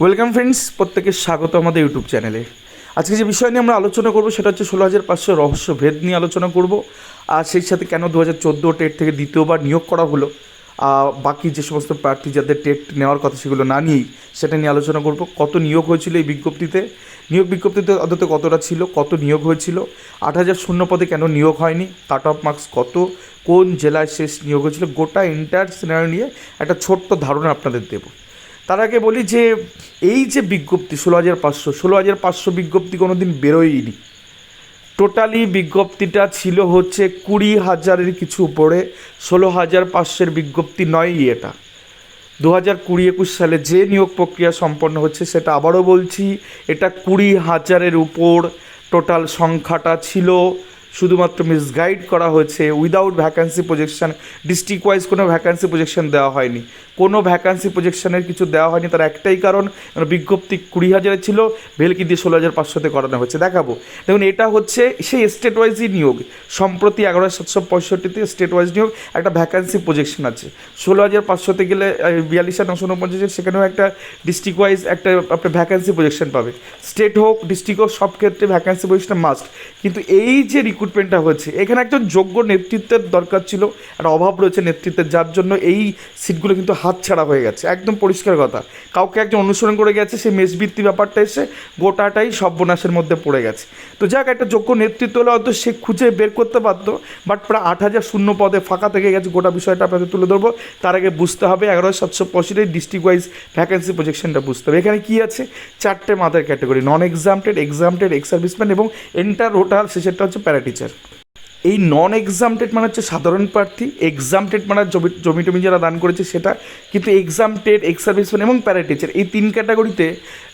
Welcome friends প্রত্যেকে স্বাগত আমাদের ইউটিউব চ্যানেলে আজকে যে বিষয় নিয়ে আমরা আলোচনা করব, সেটা হচ্ছে ষোলো হাজার পাঁচশো রহস্য ভেদ নিয়ে আলোচনা করব। আর সেই সাথে কেন দু হাজার চোদ্দ টেট থেকে দ্বিতীয়বার নিয়োগ করা হলো বাকি যে সমস্ত প্রার্থী যাদের টেট নেওয়ার কথা সেগুলো না নিয়েই সেটা নিয়ে আলোচনা করব। কত নিয়োগ হয়েছিল এই বিজ্ঞপ্তিতে? নিয়োগ বিজ্ঞপ্তিতে অন্তত কতটা ছিল? কত নিয়োগ হয়েছিল? আট হাজার শূন্য পদে কেন নিয়োগ হয়নি? কাট অফ মার্কস কত? কোন জেলায় শেষ নিয়োগ হয়েছিল? গোটা এন্টায়ার সিনারি নিয়ে একটা ছোট্ট ধারণা আপনাদের দেবো। তার আগে বলি যে, এই যে বিজ্ঞপ্তি ষোলো হাজার পাঁচশো, ষোলো হাজার পাঁচশো বিজ্ঞপ্তি কোনো দিন বেরোয়নি। টোটালি বিজ্ঞপ্তিটা ছিল হচ্ছে কুড়ি হাজারের কিছু উপরে, ষোলো হাজার পাঁচশোর বিজ্ঞপ্তি নয়ই এটা। দু হাজার কুড়ি একুশ সালে যে নিয়োগ প্রক্রিয়া সম্পন্ন হচ্ছে সেটা আবারও বলছি, এটা কুড়ি হাজারের উপর টোটাল সংখ্যাটা ছিল। শুধুমাত্র মিসগাইড করা হয়েছে। Without vacancy projection district wise কোনো ভ্যাকান্সি প্রজেকশন দেওয়া হয়নি। কোনো ভ্যাকান্সি প্রজেকশনের কিছু দেওয়া হয়নি, তার একটাই কারণ বিজ্ঞপ্তি কুড়ি হাজারের ছিল, ভেলকি দিয়ে ষোলো হাজার পাঁচশোতে করানো হচ্ছে দেখাবো। দেখুন, এটা হচ্ছে সেই স্টেট ওয়াইজই নিয়োগ। সম্প্রতি এগারো সাতশো পঁয়ষট্টিতে স্টেট ওয়াইজ নিয়োগ, একটা ভ্যাকান্সি প্রজেকশন আছে। ষোলো হাজার পাঁচশোতে গেলে বিয়াল্লিশ হাজার নশো উনপঞ্চাশ সেখানেও একটা ডিস্ট্রিক্ট ওয়াইজ একটা আপনার ভ্যাকান্সি প্রজেকশন পাবে। স্টেট হোক ডিস্ট্রিক্ট হোক, সব ক্ষেত্রে ভ্যাকান্সি প্রজেকশন মাস্ট কিন্তু এই যে রিক্রুটমেন্টটা হচ্ছে এখানে একজন যোগ্য নেতৃত্বের দরকার ছিল, একটা অভাব রয়েছে নেতৃত্বের। যার জন্য এই সিটগুলো কিন্তু হাতছাড়া হয়ে গেছে, একদম পরিষ্কার কথা। কাউকে একজন অনুসরণ করে গেছে, সেই মেষবৃত্তি ব্যাপারটা এসে গোটাটাই সর্বনাশের মধ্যে পড়ে গেছে। তো যাক, একটা যোগ্য নেতৃত্ব হলে হয়তো সে খুঁজে বের করতে পারতো, বাট প্রায় আট হাজার শূন্য পদে ফাঁকা থেকে গেছে, গোটা বিষয়টা আপনাদের তুলে ধরবো। তার আগে বুঝতে হবে এগারো সাতশো পঁয়ষট্টি ডিস্ট্রিক্ট ওয়াইজ ভ্যাকেন্সি প্রজেকশনটা বুঝতে হবে। এখানে কী আছে? চারটে mother category non exempted exempted ex serviceman এবং এন্টার রোটাল শেষেরটা হচ্ছে প্যারাটিচার এই নন এক্সামটেড মানে হচ্ছে সাধারণ প্রার্থী এক্সামটেড মানে জমি জমি টমি যারা দান করেছে সেটা, কিন্তু এক্সামটেড এক্স সার্ভিসম্যান এবং প্যারাটিচার এই তিন ক্যাটাগরিতে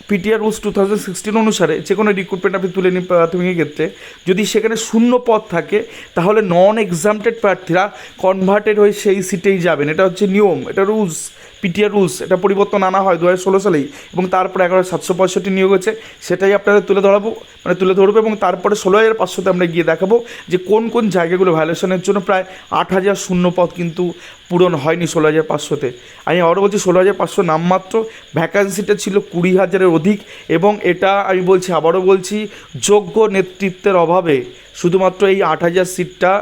PTR rules two thousand sixteen অনুসারে যে কোনো রিক্রুটমেন্ট আপনি তুলে নিন প্রাথমিকের ক্ষেত্রে। যদি সেখানে শূন্য পদ থাকে, তাহলে নন এক্সামটেড প্রার্থীরা কনভার্টেড হয়ে সেই সিটেই যাবেন। এটা হচ্ছে নিয়ম, এটা রুলস পিটিআর রুলস, এটা পরিবর্তন আনা হয় দু হাজার ষোলো সালেই এবং তারপরে এগারো সাতশো পঁয়ষট্টি নিয়োগ হয়েছে। সেটাই আপনাদের তুলে ধরাবো মানে তুলে ধরবো এবং তারপরে ষোলো হাজার পাঁচশোতে আমরা গিয়ে দেখাবো যে কোন কোন জায়গাগুলো ভ্যালুয়েশনের জন্য প্রায় আট হাজার শূন্য পথ কিন্তু পূরণ হয়নি ষোলো হাজার পাঁচশোতে। আমি আবারও বলছি, ষোলো হাজার পাঁচশো নামমাত্র ভ্যাকান্সিটা ছিল কুড়ি হাজারের অধিক এবং এটা আমি বলছি, আবারও বলছি, যোগ্য নেতৃত্বের অভাবে শুধুমাত্র এই আট হাজার সিটটা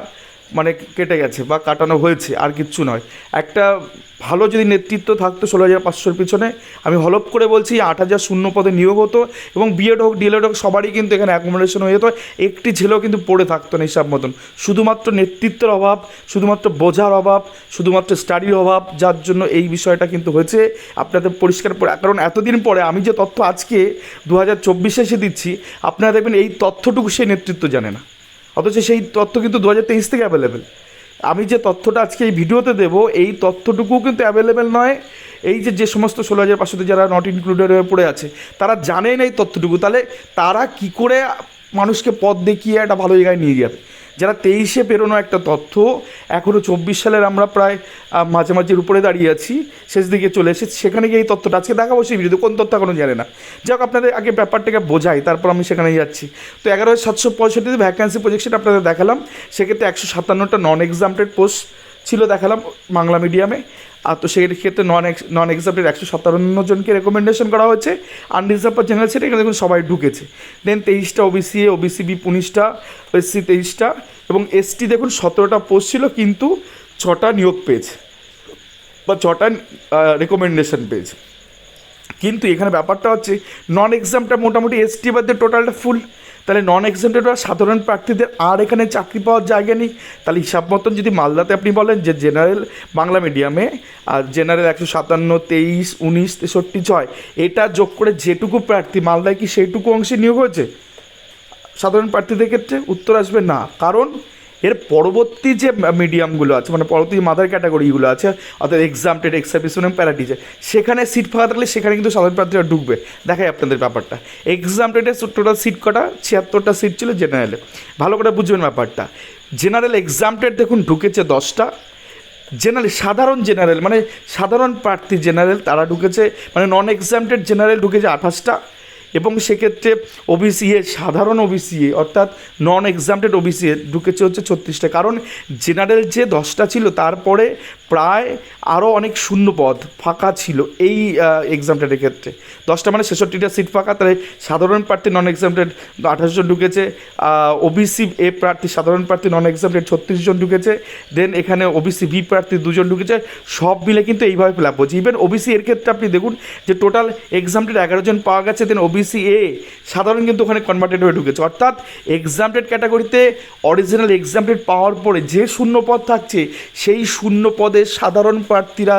মানে কেটে গেছে বা কাটানো হয়েছে, আর কিচ্ছু নয়। একটা ভালো যদি নেতৃত্ব থাকতো ষোলো হাজার পাঁচশোর পিছনে, আমি হলপ করে বলছি আট হাজার শূন্য পদে নিয়োগ হতো এবং বিএড হোক ডিএলএড হোক, সবারই কিন্তু এখানে অ্যাকোমোডেশন হয়ে যেত। একটি ছেলেও কিন্তু পড়ে থাকতো না হিসাব মতন। শুধুমাত্র নেতৃত্বের অভাব, শুধুমাত্র বোঝার অভাব, শুধুমাত্র স্টাডির অভাব, যার জন্য এই বিষয়টা কিন্তু হয়েছে। আপনাদের পরিষ্কার পরে কারণ এতদিন পরে আমি যে তথ্য আজকে দু হাজার চব্বিশে এসে দিচ্ছি, আপনারা দেখবেন এই তথ্যটুকু সে নেতৃত্ব জানে না। অথচ সেই তথ্য কিন্তু দু হাজার তেইশ থেকে অ্যাভেলেবেল আমি যে তথ্যটা আজকে এই ভিডিওতে দেব, এই তথ্যটুকুও কিন্তু অ্যাভেলেবেল নয়। এই যে যে সমস্ত ষোলো হাজার পাঁচশোতে যারা নট ইনক্লুডেড হয়ে পড়ে আছে, তারা জানেন না এই তথ্যটুকু। তাহলে তারা কি করে মানুষকে পথ দেখিয়ে একটা ভালো জায়গায় নিয়ে যাবে? যারা তেইশে পেরোনো একটা তথ্য এখনও চব্বিশ সালের আমরা প্রায় মাঝে মাঝামাঝির উপরে দাঁড়িয়ে আছি, শেষ দিকে চলে এসেছি, সেখানে গিয়ে এই তথ্যটা আজকে দেখাবো সেই ভিডিওতে, কোন তথ্য এখনও জানে না। যাই হোক, আপনাদের আগে ব্যাপারটাকে বোঝাই, তারপর আমি সেখানে যাচ্ছি। তো এগারো সাতশো পঁয়ষট্টিতে ভ্যাকান্সি প্রজেকশন আপনাদের দেখালাম, সেক্ষেত্রে একশো সাতান্নটা নন এক্সামটেড পোস্ট ছিল দেখালাম বাংলা মিডিয়ামে আর তো সেই ক্ষেত্রে নন নন এক্সামটেড একশো সাতান্ন জনকে রেকমেন্ডেশন করা হয়েছে। আনরিজার্ভ বা জেনারেল সেটা এখানে দেখুন সবাই ঢুকেছে। দেন তেইশটা ওবিসি ওবিসি বি উনিশটা এসসি তেইশটা এবং এসটি দেখুন সতেরোটা পোস্ট ছিল কিন্তু ছটা নিয়োগ পেয়েছে বা ছটা রেকমেন্ডেশন পেয়েছে। কিন্তু এখানে ব্যাপারটা হচ্ছে নন এক্সামটা মোটামুটি এসটি বাদে টোটালটা ফুল তাহলে নন এক্সেমটেড বা সাধারণ প্রার্থীদের আর এখানে চাকরি পাওয়ার জায়গা নেই। তাহলে হিসাব মতন যদি মালদাতে আপনি বলেন যে জেনারেল, বাংলা মিডিয়ামে, আর জেনারেল একশো সাতান্ন, তেইশ, উনিশ, তেষট্টি, ছয়, এটা যোগ করে যেটুকু প্রার্থী মালদায় কি সেইটুকু অংশে নিয়োগ হয়েছে? সাধারণ প্রার্থীদের ক্ষেত্রে উত্তর আসবে না। কারণ এর পরবর্তী যে মিডিয়ামগুলো আছে মানে পরবর্তী মাদার ক্যাটাগরিগুলো আছে, অর্থাৎ এক্সামটেড এক্স সার্ভিস এবং প্যারাটিচার সেখানে সিট ফাঁকা থাকলে সেখানে কিন্তু সাধারণ প্রার্থীরা ঢুকবে। দেখাই আপনাদের ব্যাপারটা। এক্সামটেডের টোটাল সিট কটা? ছিয়াত্তরটা সিট ছিল জেনারেলে ভালো করে বুঝবেন ব্যাপারটা। জেনারেল এক্সামটেড দেখুন, ঢুকেছে দশটা। জেনারেল সাধারণ জেনারেল মানে সাধারণ প্রার্থী জেনারেল তারা ঢুকেছে মানে নন এক্সামটেড জেনারেল ঢুকেছে আঠাশটা। এবং সেক্ষেত্রে ওবিসি এ সাধারণ ওবিসি এ অর্থাৎ নন এক্সামটেড ওবিসি এ ঢুকেছে হচ্ছে ছত্রিশটা। কারণ জেনারেল যে দশটা ছিল, তারপরে প্রায় আরও অনেক শূন্য পদ ফাঁকা ছিল এই এক্সামটেডের ক্ষেত্রে। দশটা মানে ছেষট্টিটা সিট ফাঁকা, তাহলে সাধারণ প্রার্থী নন এক্সামটেড আঠাশ জন ঢুকেছে ওবিসি এ প্রার্থী, সাধারণ প্রার্থী নন এক্সামটেড ছত্রিশ জন ঢুকেছে দেন এখানে ওবিসি বি প্রার্থী দুজন ঢুকেছে, সব মিলে কিন্তু এইভাবে ফিল আপ হচ্ছে। ইভেন ওবিসি এর ক্ষেত্রে আপনি দেখুন যে টোটাল এক্সামটেড এগারো জন পাওয়া গেছে দেন ওবিসি এ সাধারণ কিন্তু ওখানে কনভার্টেড হয়ে ঢুকেছে। অর্থাৎ এক্সামটেড ক্যাটাগরিতে অরিজিনাল এক্সামটেড পাওয়ার পরে যে শূন্য পদ থাকছে, সেই শূন্য পদে সাধারণ প্রার্থীরা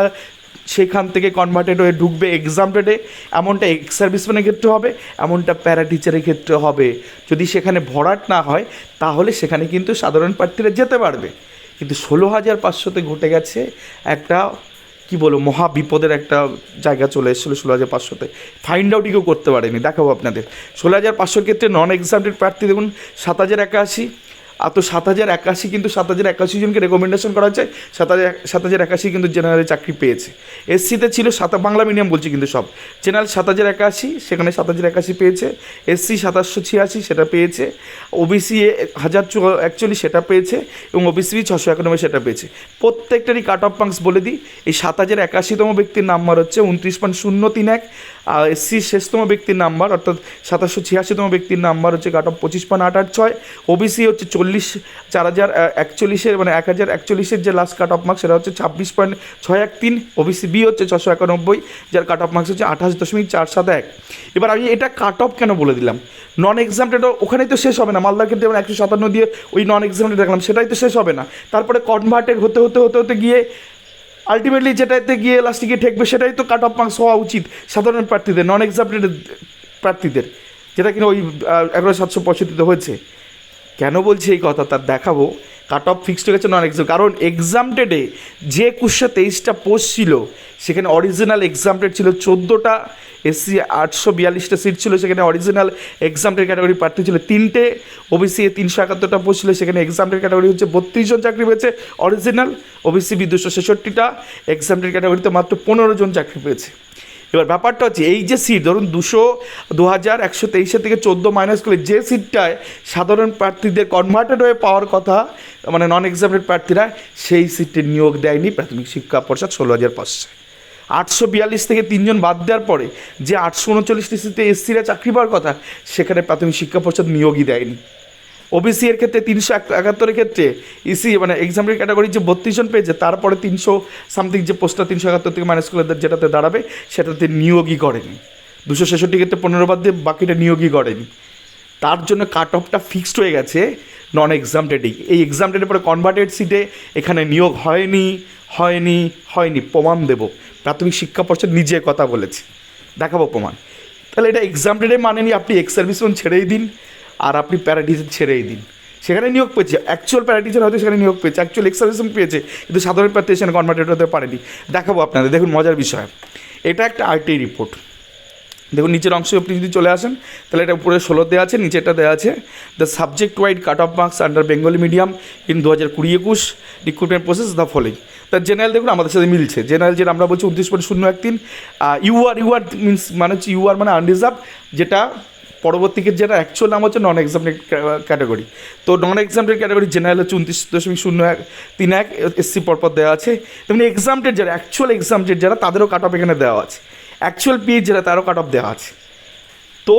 সেখান থেকে কনভার্টেড হয়ে ঢুকবে এক্সামটেডে এমনটা এক্স সার্ভিসম্যানের ক্ষেত্রে হবে, এমনটা প্যারা টিচারের ক্ষেত্রে হবে। যদি সেখানে ভরাট না হয়, তাহলে সেখানে কিন্তু সাধারণ প্রার্থীরা যেতে পারবে। কিন্তু ষোলো হাজার পাঁচশোতে ঘটে গেছে একটা কি বলব মহা বিপদের একটা জায়গা চলে এসেছিল ষোলো হাজার পাঁচশোতে। ফাইন্ড আউটই কেউ করতে পারেনি, দেখাবো আপনাদের। ষোলো হাজার পাঁচশোর ক্ষেত্রে নন এক্সামটেড প্রার্থী দেখুন, সাত হাজার একাশি আর তো সাত হাজার একাশি কিন্তু সাত হাজার একাশি জনকে রেকমেন্ডেশন করা হচ্ছে। সাত হাজার সাত হাজার একাশি কিন্তু জেনারেলে চাকরি পেয়েছে। এসসিতে ছিল সাত বাংলা মিডিয়াম বলছি কিন্তু সব। জেনারেল সাত হাজার একাশি, সেখানে সাত হাজার একাশি পেয়েছে। এসসি সাতাশশো ছিয়াশি, সেটা পেয়েছে। ওবিসি হাজার অ্যাকচুয়ালি সেটা পেয়েছে। এবং ওবিসি ছশো একানব্বই, সেটা পেয়েছে। প্রত্যেকটারই কাট অফ মার্কস বলে দিই। এই সাত হাজার একাশিতম ব্যক্তির নাম্বার হচ্ছে উনত্রিশ পয়েন্ট শূন্য তিন এক। আর এসসি শেষতম ব্যক্তির নাম্বার, অর্থাৎ সাতাশশো ছিয়াশিতম ব্যক্তির নাম্বার হচ্ছে কাট অফ পঁচিশ পয়েন্ট আট আট ছয়। ওবিসি হচ্ছে চল্লিশ, চার হাজার একচল্লিশের মানে এক হাজার একচল্লিশের যে লাস্ট কাট অফ মার্কস সেটা হচ্ছে ছাব্বিশ পয়েন্ট ছয় এক তিন। ওবিসি বি হচ্ছে ছশো একানব্বই, যার কাট অফ মার্কস হচ্ছে আঠাশ দশমিক চার সাত এক। এবার আমি এটা কাট অফ কেন বলে দিলাম? নন এক্সামটেডও ওখানেই তো শেষ হবে না, মালদার ক্ষেত্রে একশো সাতান্ন দিয়ে ওই নন এক্সামটেড দেখলাম, সেটাই তো শেষ হবে না। তারপরে কনভার্টেড হতে হতে হতে হতে গিয়ে আলটিমেটলি যেটাতে গিয়ে লাস্টে গিয়ে ঠেকবে সেটাই তো কাট অফ মার্কস হওয়া উচিত সাধারণ প্রার্থীদের নন এক্সাপ্টেড প্রার্থীদের, যেটা কিনা ওই এগারো সাতশো পঁয়ষট্টিতে হয়েছে। কেন বলছি এই কথা? তার দেখাবো। কাট অফ ফিক্সড হয়ে গেছে নন এক্সাম কারণ এক্সামটেডে যে একুশশো তেইশটা পোস্ট ছিল, সেখানে অরিজিনাল এক্সামটেড ছিল চোদ্দোটা এসসি আটশো বিয়াল্লিশটা সিট ছিল, সেখানে অরিজিনাল এক্সামটেড ক্যাটাগরি প্রার্থী ছিল তিনটে ওবিসি তিনশো একাত্তরটা পোস্ট ছিল, সেখানে এক্সামটেড ক্যাটাগরি হচ্ছে বত্রিশ জন চাকরি পেয়েছে অরিজিনাল ওবিসি বি দুশো ছেষট্টিটা এক্সামটেড ক্যাটাগরিতে মাত্র পনেরো জন চাকরি পেয়েছে। এবার ব্যাপারটা হচ্ছে, এই যে সিট ধরুন দুশো দু হাজার একশো তেইশের থেকে চোদ্দ মাইনাস করলে যে সিটটায় সাধারণ প্রার্থীদের কনভার্টেড হয়ে পাওয়ার কথা মানে নন এক্সামটেড প্রার্থীরা, সেই সিটে নিয়োগ দেয়নি প্রাথমিক শিক্ষা পর্ষদ ষোলো হাজার পাঁচশো। আটশো বিয়াল্লিশ থেকে তিনজন বাদ দেওয়ার পরে যে আটশো উনচল্লিশটি সিটে এসসিরা চাকরি পাওয়ার কথা, সেখানে প্রাথমিক শিক্ষা পর্ষদ নিয়োগই দেয়নি। ওবিসি এর ক্ষেত্রে তিনশো একাত্তরের ক্ষেত্রে ইসি মানে এক্সামের ক্যাটাগরি যে বত্রিশ জন পেয়েছে, তারপরে তিনশো সামথিং যে পোস্টটা তিনশো একাত্তর থেকে মাইনাস করে যেটাতে দাঁড়াবে, সেটাতে নিয়োগই করেনি। দুশো ছেষট্টি ক্ষেত্রে পনেরো বাদ দিয়ে বাকিটা নিয়োগই করেনি। তার জন্য কাট অফটা ফিক্সড হয়ে গেছে নন এক্সামটেডেই এই এক্সামটেডের পরে কনভার্টেড সিটে এখানে নিয়োগ হয়নি হয়নি হয়নি, প্রমাণ দেব। প্রাথমিক শিক্ষা পর্ষদ নিজে কথা বলেছে। দেখাবো প্রমাণ। তাহলে এটা এক্সামটেডে মানেনি, আপনি এক্স সার্ভিসম্যান ছেড়েই দিন। আর আপনি প্যারাটিচার ছেড়েই দিন। সেখানে নিয়োগ পেয়েছে। অ্যাকচুয়াল প্যারাটিচার হয়তো সেখানে নিয়োগ পেয়েছে। অ্যাকচুয়াল এক্সারভিশন পেয়েছে। কিন্তু সাধারণ প্রার্থী সেখানে কনভার্টেড হতে পারেনি। দেখাবো আপনাদের। দেখুন, মজার বিষয়। এটা একটা আরটিআই রিপোর্ট দেখুন, নিচের অংশে আপনি যদি চলে আসেন, তাহলে এটা উপরে ষোলো দেওয়া আছে নিচেটা দেওয়া আছে। The subject wise cut off marks under Bengali medium in দু হাজার কুড়ি একুশ রিক্রুটমেন্ট প্রসেস দ্য ফলোইং তার জেনারেল দেখুন, আমাদের সাথে মিলছে। জেনারেল যেটা আমরা বলছি, উনত্রিশ পয়েন্ট শূন্য এক তিন ইউআর ইউআর মিনস মানে হচ্ছে ইউআর মানে আনরিজার্ভ যেটা পরবর্তীকে যেটা অ্যাকচুয়াল নাম হচ্ছে নন এক্সামটেড ক্যাটাগরি তো নন এক্সামটেড ক্যাটাগরি জেনারেল হচ্ছে উনত্রিশ দশমিক শূন্য এক, তিন এক এসসি পরপর দেওয়া আছে। তেমনি এক্সামটেড যারা অ্যাকচুয়াল এক্সামটেড যারা, তাদেরও কাট অফ এখানে দেওয়া আছে। অ্যাকচুয়াল পিএইচ যেটা তারও কাট অফ দেওয়া আছে। তো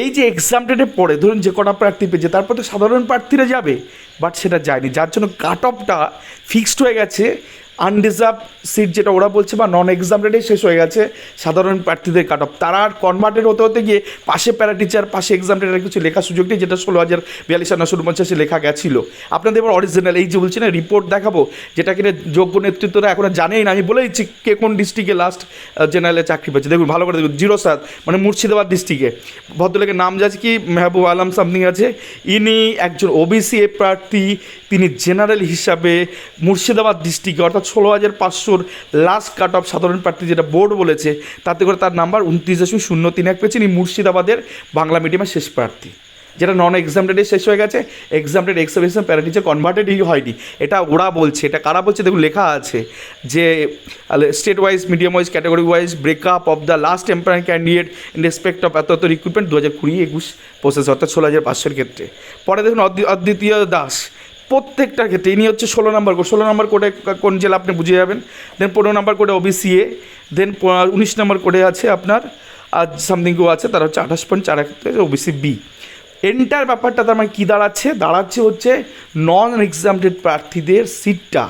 এই যে এক্সামটেডে পড়ে, ধরুন যে কটা প্রার্থী পেয়েছে, তারপর তো সাধারণ প্রার্থীরা যাবে বাট সেটা যায়নি। যার জন্য কাট অফটা ফিক্সড হয়ে গেছে। আনরিজার্ভ সিট যেটা ওরা বলছে বা নন এক্সাম রেটেই শেষ হয়ে গেছে, সাধারণ প্রার্থীদের কাট অফ তারা আর কনভার্টেড হতে হতে গিয়ে পাশে প্যারা টিচার পাশে এক্সাম রেটের কিছু লেখার সুযোগ নেই, যেটা ষোলো হাজার বিয়াল্লিশ নশো উনপঞ্চাশে লেখা গেছিল। আপনাদের এবার অরিজিনাল এই যে বলছি না রিপোর্ট দেখাবো, যেটা কিনা যোগ্য নেতৃত্বরা এখন জানেই না। আমি বলে দিচ্ছি কে কোন ডিস্ট্রিক্টে লাস্ট জেনারেলে চাকরি পেয়েছে। দেখুন, ভালো করে দেখুন জিরো সাত মানে মুর্শিদাবাদ ডিস্ট্রিক্টে ভদ্রলোকের নাম যাচ্ছে কি? মেহবুব আলম সামথিং আছে। ইনি একজন ওবিসি প্রার্থী তিনি জেনারেল হিসাবে মুর্শিদাবাদ ডিস্ট্রিক্টে, অর্থাৎ ষোলো হাজার পাঁচশোর লাস্ট কাট অফ সাধারণ প্রার্থী যেটা বোর্ড বলেছে, তাতে করে তার নাম্বার উনত্রিশ দশমিক শূন্য তিন এক পেয়েছেন এই মুর্শিদাবাদের বাংলা মিডিয়ামের শেষ প্রার্থী, যেটা নন এক্সাম এক্সামটেডে শেষ হয়ে গেছে। এক্সাম এক্সামটেড এক্সামিনেশন প্যারাটিচে কনভার্টেডই হয়নি, এটা ওরা বলছে, এটা কারা বলছে দেখুন, লেখা আছে যে state wise medium wise category wise breakup of the last empire candidate in respect of এত এত রিক্রুটমেন্ট দু হাজার কুড়ি একুশ প্রসেস অর্থাৎ ষোলো হাজার পাঁচশোর ক্ষেত্রে। পরে দেখুন অদ্বি- অদ্বিতীয় দাস প্রত্যেকটার ক্ষেত্রে, ইনি হচ্ছে ষোলো নম্বর কোড ষোলো নম্বর কোডে কোন জেলা আপনি বুঝে যাবেন। দেন পনেরো নম্বর কোডে ওবিসিএ দেন উনিশ নম্বর কোডে আছে আপনার আর সামথিং কেউ আছে, তারা হচ্ছে আঠাশ পয়েন্ট চার এক ওবিসি বি এন্টার ব্যাপারটা তার মানে কী দাঁড়াচ্ছে? দাঁড়াচ্ছে হচ্ছে নন এক্সামটেড প্রার্থীদের সিটটা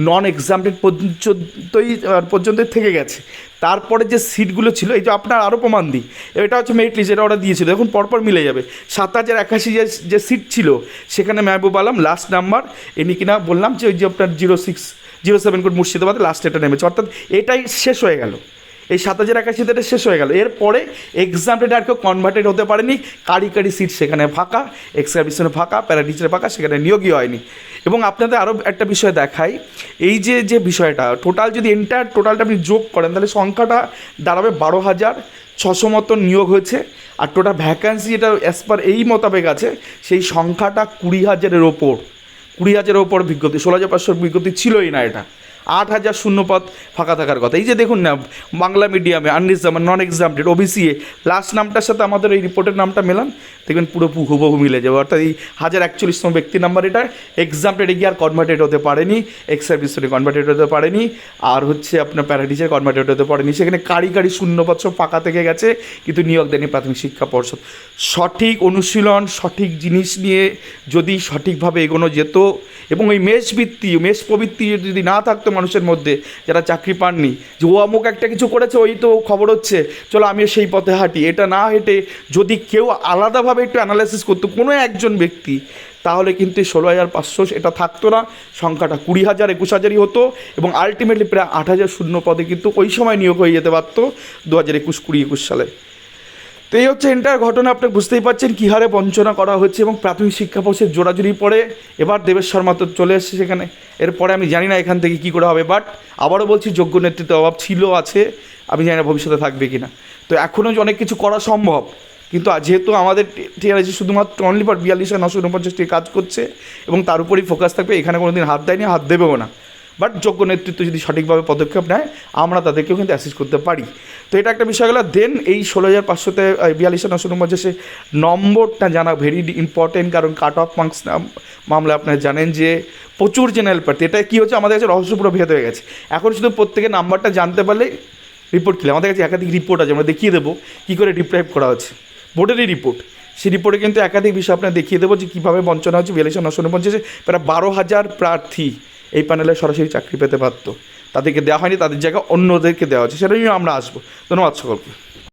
নন এক্সামটেড পর্যন্তই পর্যন্তই থেকে গেছে। তারপরে যে সিটগুলো ছিল, এই যে আপনার আরও প্রমাণ দিই। এটা হচ্ছে মেরিট লিস্ট এটা ওরা দিয়েছিল। এখন পরপর মিলে যাবে। সাত হাজার একাশি যে যে সিট ছিল, সেখানে Mehboob Alam last number any কিনা বললাম যে, ওই যে আপনার zero six zero seven code মুর্শিদাবাদে লাস্ট এটা নেমেছে। অর্থাৎ এটাই শেষ হয়ে গেল। এই সাত হাজার একাশিতে এটা শেষ হয়ে গেল। এরপরে এক্সাম ডেট আর কেউ কনভার্টেড হতে পারেনি। কারি কারি সিট সেখানে ফাঁকা এক্সামিশনে ফাঁকা প্যারাটিচারে ফাঁকা, সেখানে নিয়োগই হয়নি। এবং আপনাদের আরও একটা বিষয় দেখাই, এই যে যে বিষয়টা টোটাল যদি এন্টার টোটালটা আপনি যোগ করেন, তাহলে সংখ্যাটা দাঁড়াবে বারো হাজার ছশো মতন নিয়োগ হয়েছে। আর টোটাল ভ্যাকান্সি যেটা অ্যাজ পার এই মোতাবেক আছে, সেই সংখ্যাটা কুড়ি হাজারের ওপর, কুড়ি হাজারের ওপর বিজ্ঞপ্তি, ষোলো হাজার পাঁচশোর বিজ্ঞপ্তি ছিলই না এটা। আট হাজার শূন্যপদ ফাঁকা থাকার কথা। এই যে দেখুন না, বাংলা মিডিয়ামে unreserved non exempted OBC A last নামটার সাথে আমাদের এই রিপোর্টের নামটা মেলান, দেখবেন পুরো হুবহু মিলে যাবে। অর্থাৎ এই হাজার একচল্লিশতম ব্যক্তি নাম্বার এটা এক্সামটেড গিয়ে আর কনভার্টেড হতে পারেনি এক্স সার্ভিসে কনভার্টেড হতে পারেনি, আর হচ্ছে আপনার প্যারাডিসে কনভার্টেড হতে পারেনি। সেখানে কারি কারি শূন্যপদ সব ফাঁকা থেকে গেছে, কিন্তু নিয়োগ দেয়নি প্রাথমিক শিক্ষা পর্ষদ। সঠিক অনুশীলন, সঠিক জিনিস নিয়ে যদি সঠিকভাবে এগোনো যেত, এবং ওই মেষ বৃত্তি, মেষ প্রবৃত্তি যদি না থাকতো মানুষের মধ্যে যারা চাকরি পাননি, যে ও অমুক একটা কিছু করেছে, ওই তো খবর হচ্ছে, চলো আমিও সেই পথে হাঁটি। এটা না হেঁটে যদি কেউ আলাদাভাবে একটু অ্যানালাইসিস করতো, কোনো একজন ব্যক্তি, তাহলে কিন্তু এই ষোলো হাজার পাঁচশো এটা থাকতো না, সংখ্যাটা কুড়ি হাজার, একুশ হাজারই হতো, এবং আলটিমেটলি প্রায় আট হাজার শূন্য পদে কিন্তু ওই সময় নিয়োগ হয়ে যেতে পারতো, দু হাজার একুশ কুড়ি একুশ সালে। তো এই হচ্ছে এন্টার ঘটনা, আপনি বুঝতেই পারছেন কী হারে বঞ্চনা করা হচ্ছে এবং প্রাথমিক শিক্ষা পর্ষদ জোড়াজুড়ি পরে এবার দেবেশ শর্মা তো চলে এসেছে সেখানে। এরপরে আমি জানি না এখান থেকে কী করে হবে বাট আবারও বলছি যোগ্য নেতৃত্ব অভাব ছিল, আছে। আমি জানি না ভবিষ্যতে থাকবে কি না তো এখনও অনেক কিছু করা সম্ভব, কিন্তু যেহেতু আমাদের টিআরআইসি শুধুমাত্র অনলি ফর বিয়াল্লিশ আর নশো উনপঞ্চাশটি কাজ করছে এবং তার উপরেই ফোকাস থাকবে, এখানে কোনো দিন হাত দেয়নি, হাত দেবেও না। বাট যোগ্য নেতৃত্ব যদি সঠিকভাবে পদক্ষেপ নেয়, আমরা তাদেরকেও কিন্তু অ্যাসিস্ট করতে পারি। তো এটা একটা বিষয় গেল। দেন এই ষোলো হাজার পাঁচশোতে বিয়াল্লিশ, নশো উনপঞ্চাশে নম্বরটা জানা ভেরি ইম্পর্টেন্ট কারণ কাট অফ মার্কস মামলা আপনারা জানেন যে প্রচুর জেনারেল প্রার্থী এটা কী হচ্ছে? আমাদের কাছে রহস্যপুরো ভেদ হয়ে গেছে। এখন শুধু প্রত্যেকের নাম্বারটা জানতে পারলে রিপোর্ট ক্লিয়ার আমাদের কাছে একাধিক রিপোর্ট আছে, আমরা দেখিয়ে দেবো কী করে ডিপ্রাইভ করা হচ্ছে। বোর্ডেরই রিপোর্ট সেই রিপোর্টে কিন্তু একাধিক বিষয় আপনার দেখিয়ে দেবো যে কীভাবে বঞ্চনা হচ্ছে বিয়াল্লিশ, নশো উনপঞ্চাশে প্রায় বারো হাজার প্রার্থী এই প্যানেলে সরাসরি চাকরি পেতে পারতো তাদেরকে দেওয়া হয়নি, তাদের জায়গায় অন্যদেরকে দেওয়া হচ্ছে, সেটা নিয়ে আমরা আসব। ধন্যবাদ সকলকে।